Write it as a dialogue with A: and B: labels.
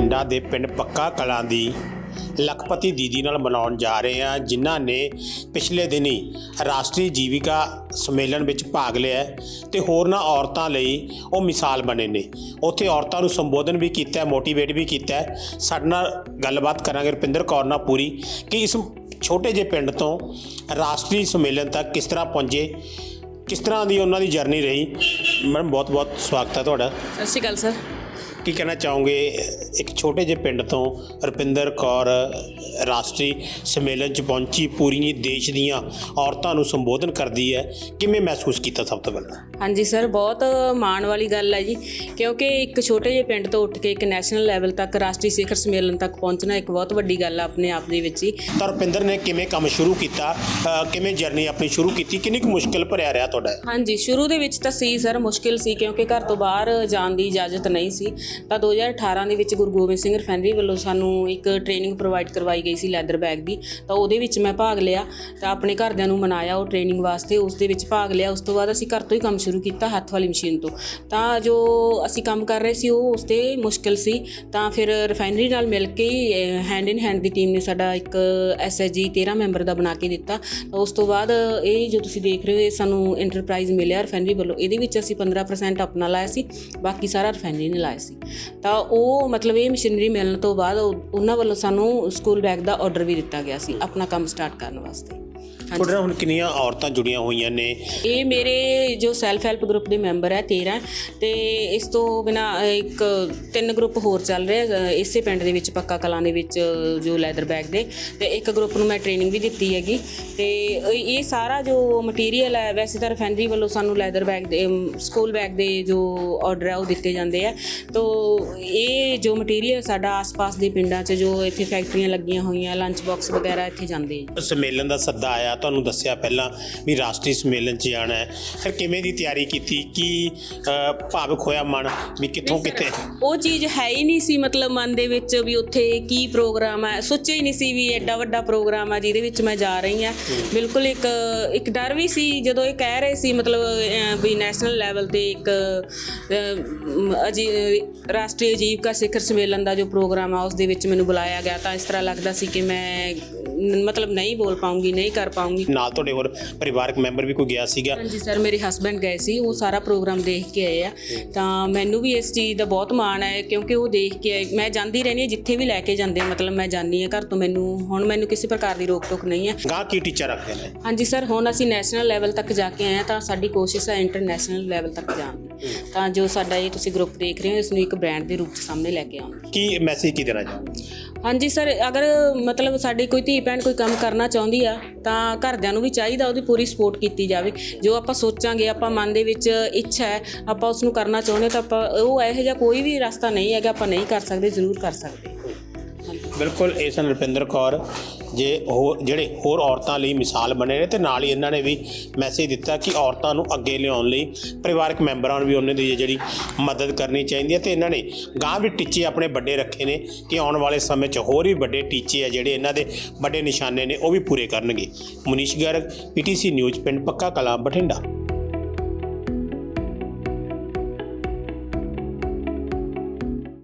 A: ਦੇ ਪਿੰਡ ਪੱਕਾ ਕਲਾਂ ਦੀ ਲਖਪਤੀ ਦੀਦੀ ਨਾਲ ਮਨਾਉਣ ਜਾ ਰਹੇ ਹਾਂ, ਜਿਨ੍ਹਾਂ ਨੇ ਪਿਛਲੇ ਦਿਨੀ ਰਾਸ਼ਟਰੀ ਜੀਵਿਕਾ ਸੰਮੇਲਨ ਵਿੱਚ ਭਾਗ ਲਿਆ ਹੈ ਤੇ ਹੋਰਨਾਂ ਔਰਤਾਂ ਲਈ ਉਹ ਮਿਸਾਲ ਬਣੇ ਨੇ। ਉੱਥੇ ਔਰਤਾਂ ਨੂੰ ਸੰਬੋਧਨ ਵੀ ਕੀਤਾ ਮੋਟੀਵੇਟ ਵੀ ਕੀਤਾ ਸਾਡੇ ਨਾਲ ਗੱਲਬਾਤ ਕਰਾਂਗੇ ਰੁਪਿੰਦਰ ਕੌਰ ਨਾਲ ਪੂਰੀ ਕਿ ਇਸ ਛੋਟੇ ਜਿਹੇ ਪਿੰਡ ਤੋਂ ਰਾਸ਼ਟਰੀ ਸੰਮੇਲਨ ਤੱਕ ਕਿਸ ਤਰ੍ਹਾਂ ਪਹੁੰਚੇ, ਕਿਸ ਤਰ੍ਹਾਂ ਦੀ ਉਹਨਾਂ ਦੀ ਜਰਨੀ ਰਹੀ। ਮੈਡਮ ਬਹੁਤ ਬਹੁਤ ਸਵਾਗਤ ਹੈ ਤੁਹਾਡਾ।
B: ਸਤਿ ਸ਼੍ਰੀ ਅਕਾਲ, ਸਰ।
A: ਕੀ ਕਹਿਣਾ ਚਾਹੋਗੇ? ਇੱਕ ਛੋਟੇ ਜਿਹੇ ਪਿੰਡ ਤੋਂ ਰੁਪਿੰਦਰ ਕੌਰ ਰਾਸ਼ਟਰੀ ਸੰਮੇਲਨ 'ਚ ਪਹੁੰਚੀ ਪੂਰੀ ਦੇਸ਼ ਦੀਆਂ ਔਰਤਾਂ ਨੂੰ ਸੰਬੋਧਨ ਕਰਦੀ ਹੈ। ਕਿਵੇਂ ਮਹਿਸੂਸ ਕੀਤਾ ਸਭ ਤੋਂ ਪਹਿਲਾਂ?
B: ਹਾਂਜੀ ਸਰ ਬਹੁਤ ਮਾਣ ਵਾਲੀ ਗੱਲ ਹੈ ਜੀ ਕਿਉਂਕਿ ਇੱਕ ਛੋਟੇ ਜਿਹੇ ਪਿੰਡ ਤੋਂ ਉੱਠ ਕੇ ਇੱਕ ਨੈਸ਼ਨਲ ਲੈਵਲ ਤੱਕ ਰਾਸ਼ਟਰੀ ਸਿਖਰ ਸੰਮੇਲਨ ਤੱਕ ਪਹੁੰਚਣਾ ਇੱਕ ਬਹੁਤ ਵੱਡੀ ਗੱਲ ਹੈ ਆਪਣੇ ਆਪ ਦੇ ਵਿੱਚ ਹੀ।
A: ਤਾਂ ਰੁਪਿੰਦਰ ਨੇ ਕਿਵੇਂ ਕੰਮ ਸ਼ੁਰੂ ਕੀਤਾ? ਕਿਵੇਂ ਜਰਨੀ ਆਪਣੀ ਸ਼ੁਰੂ ਕੀਤੀ? ਕਿੰਨੀ ਕੁ ਮੁਸ਼ਕਿਲ ਭਰਿਆ ਰਿਹਾ ਤੁਹਾਡਾ?
B: ਹਾਂਜੀ ਸ਼ੁਰੂ ਦੇ ਵਿੱਚ ਤਾਂ ਸੀ ਸਰ ਮੁਸ਼ਕਿਲ ਸੀ ਕਿਉਂਕਿ ਘਰ ਤੋਂ ਬਾਹਰ ਜਾਣ ਦੀ ਇਜਾਜ਼ਤ ਨਹੀਂ ਸੀ। ਤਾਂ 2018 ਦੇ ਵਿੱਚ ਗੁਰੂ ਗੋਬਿੰਦ ਸਿੰਘ ਰਿਫਾਈਨਰੀ ਵੱਲੋਂ ਸਾਨੂੰ ਇੱਕ ਟ੍ਰੇਨਿੰਗ ਪ੍ਰੋਵਾਈਡ ਕਰਵਾਈ ਗਈ ਸੀ ਲੈਦਰ ਬੈਗ ਦੀ। ਤਾਂ ਉਹਦੇ ਵਿੱਚ ਮੈਂ ਭਾਗ ਲਿਆ, ਤਾਂ ਆਪਣੇ ਘਰਦਿਆਂ ਨੂੰ ਮਨਾਇਆ ਉਹ ਟ੍ਰੇਨਿੰਗ ਵਾਸਤੇ, ਉਸ ਦੇ ਵਿੱਚ ਭਾਗ ਲਿਆ, ਉਸ ਤੋਂ ਬਾਅਦ ਅਸੀਂ ਘਰ ਤੋਂ ਹੀ ਕੰਮ ਸ਼ੁਰੂ ਕੀਤਾ ਹੱਥ ਵਾਲੀ ਮਸ਼ੀਨ ਤੋਂ। ਤਾਂ ਜੋ ਅਸੀਂ ਕੰਮ ਕਰ ਰਹੇ ਸੀ, ਉਹ ਉਸ ਤੇ ਮੁਸ਼ਕਲ ਸੀ, ਤਾਂ ਫਿਰ ਰਿਫਾਈਨਰੀ ਨਾਲ ਮਿਲ ਕੇ ਹੈਂਡ ਇਨ ਹੈਂਡ ਦੀ ਟੀਮ ਨੇ ਸਾਡਾ ਇੱਕ ਐਸਐਸਜੀ 13 ਮੈਂਬਰ ਦਾ ਬਣਾ ਕੇ ਦਿੱਤਾ। ਤਾਂ ਉਸ ਤੋਂ ਬਾਅਦ ਇਹ ਜੋ ਤੁਸੀਂ ਦੇਖ ਰਹੇ ਹੋ, ਇਹ ਸਾਨੂੰ ਇੰਟਰਪ੍ਰਾਈਜ਼ ਮਿਲਿਆ ਰਿਫਾਈਨਰੀ ਵੱਲੋਂ। ਇਹਦੇ ਵਿੱਚ ਅਸੀਂ 15% ਆਪਣਾ ਲਾਇਆ ਸੀ, ਬਾਕੀ ਸਾਰਾ ਰਿਫਾਈਨਰੀ ਨੇ ਲਾਇਆ ਸੀ। ਤਾਂ ਉਹ ਮਤਲਬ ਇਹ ਮਸ਼ੀਨਰੀ ਮਿਲਣ ਤੋਂ ਬਾਅਦ ਉਹਨਾਂ ਵੱਲੋਂ ਸਾਨੂੰ ਸਕੂਲ ਬੈਗ ਦਾ ਆਰਡਰ ਵੀ ਦਿੱਤਾ ਗਿਆ ਸੀ, ਆਪਣਾ ਕੰਮ ਸਟਾਰਟ ਕਰਨ ਵਾਸਤੇ।
A: ਤੁਹਾਡੇ ਨਾਲ ਹੁਣ ਕਿੰਨੀਆਂ ਔਰਤਾਂ ਜੁੜੀਆਂ ਹੋਈਆਂ ਨੇ?
B: ਇਹ ਮੇਰੇ ਜੋ ਸੈਲਫ ਹੈਲਪ ਗਰੁੱਪ ਦੇ ਮੈਂਬਰ ਹੈ 13 ਤੇ ਇਸ ਤੋਂ ਬਿਨਾ ਇੱਕ ਤਿੰਨ ਗਰੁੱਪ ਹੋਰ ਚੱਲ ਰਹੇ ਇਸੇ ਪਿੰਡ ਦੇ ਵਿੱਚ ਪੱਕਾ ਕਲਾਂ ਦੇ ਵਿੱਚ ਜੋ ਲੈਦਰ ਬੈਗ ਦੇ ਤੇ ਇੱਕ ਗਰੁੱਪ ਨੂੰ ਮੈਂ ਟ੍ਰੇਨਿੰਗ ਵੀ ਦਿੱਤੀ ਹੈਗੀ। ਤੇ ਇਹ ਇਹ ਸਾਰਾ ਜੋ ਮਟੀਰੀਅਲ ਹੈ ਵੈਸੇ ਤਾਂ ਰਿਫਾਈਨਰੀ ਵੱਲੋਂ ਸਾਨੂੰ ਲੈਦਰ ਬੈਗ ਦੇ ਸਕੂਲ ਬੈਗ ਦੇ ਜੋ ਆਰਡਰ ਹੈ ਉਹ ਦਿੱਤੇ ਜਾਂਦੇ ਆ। ਤੋ ਇਹ ਜੋ ਮਟੀਰੀਅਲ ਸਾਡਾ ਆਸ-ਪਾਸ ਦੇ ਪਿੰਡਾਂ 'ਚ ਜੋ ਇੱਥੇ ਫੈਕਟਰੀਆਂ ਲੱਗੀਆਂ ਹੋਈਆਂ ਲੰਚ ਬਾਕਸ ਵਗੈਰਾ ਇੱਥੇ ਜਾਂਦੇ ਆ।
A: ਸੰਮੇਲਨ ਦਾ ਸੱਦਾ ਆਇਆ ਤੁਹਾਨੂੰ ਦੱਸਿਆ ਪਹਿਲਾਂ ਵੀ ਰਾਸ਼ਟਰੀ ਸੰਮੇਲਨ 'ਚ ਜਾਣਾ ਹੈ। ਫਿਰ ਕਿਵੇਂ ਦੀ ਤਿਆਰੀ ਕੀਤੀ? ਕੀ ਅ, ਭਾਵਕ ਹੋਇਆ ਮਨ ਵੀ ਕਿੱਥੋਂ ਕਿੱਥੇ?
B: ਉਹ ਚੀਜ਼ ਹੈ ਹੀ ਨਹੀਂ ਸੀ ਮਤਲਬ ਮਨ ਦੇ ਵਿੱਚ ਵੀ ਉੱਥੇ ਕੀ ਪ੍ਰੋਗਰਾਮ ਹੈ। ਸੋਚਿਆ ਹੀ ਨਹੀਂ ਸੀ ਵੀ ਐਡਾ ਵੱਡਾ ਪ੍ਰੋਗਰਾਮ ਹੈ ਜਿਹਦੇ ਵਿੱਚ ਮੈਂ ਜਾ ਰਹੀ ਹਾਂ। ਬਿਲਕੁਲ ਇੱਕ ਇੱਕ ਡਰ ਵੀ ਸੀ ਜਦੋਂ ਇਹ ਕਹਿ ਰਹੇ ਸੀ ਮਤਲਬ ਅਹ, ਵੀ ਨੈਸ਼ਨਲ ਲੈਵਲ ਤੇ ਇੱਕ ਅਹ, ਅਜੀ ਰਾਸ਼ਟਰੀ ਅਜੀਵਕਾ ਸਿਖਰ ਸੰਮੇਲਨ ਦਾ ਜੋ ਪ੍ਰੋਗਰਾਮ ਆ ਉਸ ਦੇ ਵਿੱਚ ਮੈਨੂੰ ਬੁਲਾਇਆ ਗਿਆ ਤਾਂ ਇਸ ਤਰ੍ਹਾਂ ਲੱਗਦਾ ਸੀ ਕਿ ਮੈਂ ਮਤਲਬ ਨਹੀਂ ਬੋਲ ਪਾਉਂਗੀ ਨਹੀਂ ਕਰ ਪਾਉਂਗੀ
A: ਨਾਲ ਤੁਹਾਡੇ ਹੋਰ ਪਰਿਵਾਰਕ ਮੈਂਬਰ ਵੀ ਕੋਈ ਗਿਆ ਸੀਗਾ?
B: ਹਾਂਜੀ ਸਰ ਮੇਰੇ ਹਸਬੰਡ ਗਏ ਸੀ ਉਹ ਸਾਰਾ ਪ੍ਰੋਗਰਾਮ ਦੇਖ ਕੇ ਆਏ ਆ। ਤਾਂ ਮੈਨੂੰ ਵੀ ਇਸ ਚੀਜ਼ ਦਾ ਬਹੁਤ ਮਾਣ ਹੈ ਕਿਉਂਕਿ ਉਹ ਦੇਖ ਕੇ ਆਏ। ਮੈਂ ਜਾਂਦੀ ਰਹਿੰਦੀ ਹਾਂ ਜਿੱਥੇ ਵੀ ਲੈ ਕੇ ਜਾਂਦੇ ਆ, ਮਤਲਬ ਮੈਂ ਜਾਂਦੀ ਹਾਂ ਘਰ ਤੋਂ ਮੈਨੂੰ ਹੁਣ ਮੈਨੂੰ ਕਿਸੇ ਪ੍ਰਕਾਰ ਦੀ ਰੋਕ ਟੋਕ ਨਹੀਂ ਹੈ।
A: ਗਾਂ ਕੀ ਟੀਚਰ ਰੱਖਦੇ ਨੇ?
B: ਹਾਂਜੀ ਸਰ ਹੁਣ ਅਸੀਂ ਨੈਸ਼ਨਲ ਲੈਵਲ ਤੱਕ ਜਾ ਕੇ ਆਏ ਹਾਂ ਤਾਂ ਸਾਡੀ ਕੋਸ਼ਿਸ਼ ਹੈ ਇੰਟਰਨੈਸ਼ਨਲ ਲੈਵਲ ਤੱਕ ਜਾਣ ਦੀ। ਤਾਂ ਜੋ ਸਾਡਾ ਇਹ ਤੁਸੀਂ ਗਰੁੱਪ ਦੇਖ ਰਹੇ ਹੋ ਇਸ ਨੂੰ ਇੱਕ ਬ੍ਰਾਂਡ ਦੇ ਰੂਪ 'ਚ ਸਾਹਮਣੇ ਲੈ ਕੇ ਆਉਣ।
A: ਕੀ ਮੈਸੇਜ ਕੀ ਦੇਣਾ ਚਾਹੋਗੇ?
B: ਹਾਂਜੀ ਸਰ, ਅਗਰ ਮਤਲਬ ਸਾਡੀ ਕੋਈ ਧੀ ਭੈਣ ਕੋਈ ਕੰਮ ਕਰਨਾ ਚਾਹੁੰਦੀ ਆ, ਤਾਂ ਘਰਦਿਆਂ ਨੂੰ ਵੀ ਚਾਹੀਦਾ ਉਹਦੀ ਪੂਰੀ ਸਪੋਰਟ ਕੀਤੀ ਜਾਵੇ। ਜੋ ਆਪਾਂ ਸੋਚਾਂਗੇ, ਆਪਾਂ ਮਨ ਦੇ ਵਿੱਚ ਇੱਛਾ ਹੈ, ਆਪਾਂ ਉਸ ਨੂੰ ਕਰਨਾ ਚਾਹੁੰਦੇ ਤਾਂ ਆਪਾਂ ਉਹ ਇਹੋ ਜਿਹਾ ਕੋਈ ਵੀ ਰਸਤਾ ਨਹੀਂ ਹੈਗਾ, ਆਪਾਂ ਨਹੀਂ ਕਰ ਸਕਦੇ, ਜ਼ਰੂਰ ਕਰ ਸਕਦੇ। ਹਾਂਜੀ
A: ਬਿਲਕੁਲ, ਇਹ ਸਨ ਰੁਪਿੰਦਰ ਕੌਰ। ਜੇ ਹੋਰ ਜਿਹੜੇ ਹੋਰ ਔਰਤਾਂ ਲਈ ਮਿਸਾਲ ਬਣੇ ਨੇ ਤੇ ਨਾਲ ਹੀ ਇਹਨਾਂ ਨੇ ਵੀ ਮੈਸੇਜ ਦਿੱਤਾ ਕਿ ਔਰਤਾਂ ਨੂੰ ਅੱਗੇ ਲਿਆਉਣ ਲਈ ਪਰਿਵਾਰਕ ਮੈਂਬਰਾਂ ਨੂੰ ਵੀ ਉਹਨਾਂ ਦੀ ਜਿਹੜੀ ਮਦਦ ਕਰਨੀ ਚਾਹੀਦੀ ਹੈ ਤੇ ਇਹਨਾਂ ਨੇ ਗਾਂ ਵੀ ਟੀਚੇ ਆਪਣੇ ਵੱਡੇ ਰੱਖੇ ਨੇ ਕਿ ਆਉਣ ਵਾਲੇ ਸਮੇਂ 'ਚ ਹੋਰ ਵੀ ਵੱਡੇ ਟੀਚੇ ਆ ਜਿਹੜੇ ਇਹਨਾਂ ਦੇ ਵੱਡੇ ਨਿਸ਼ਾਨੇ ਨੇ ਉਹ ਵੀ ਪੂਰੇ ਕਰਨਗੇ। ਮਨੀਸ਼ ਗਰਗ ਪੀਟੀਸੀ ਨਿਊਜ਼ ਪਿੰਡ ਪੱਕਾ ਕਲਾਂ, ਬਠਿੰਡਾ।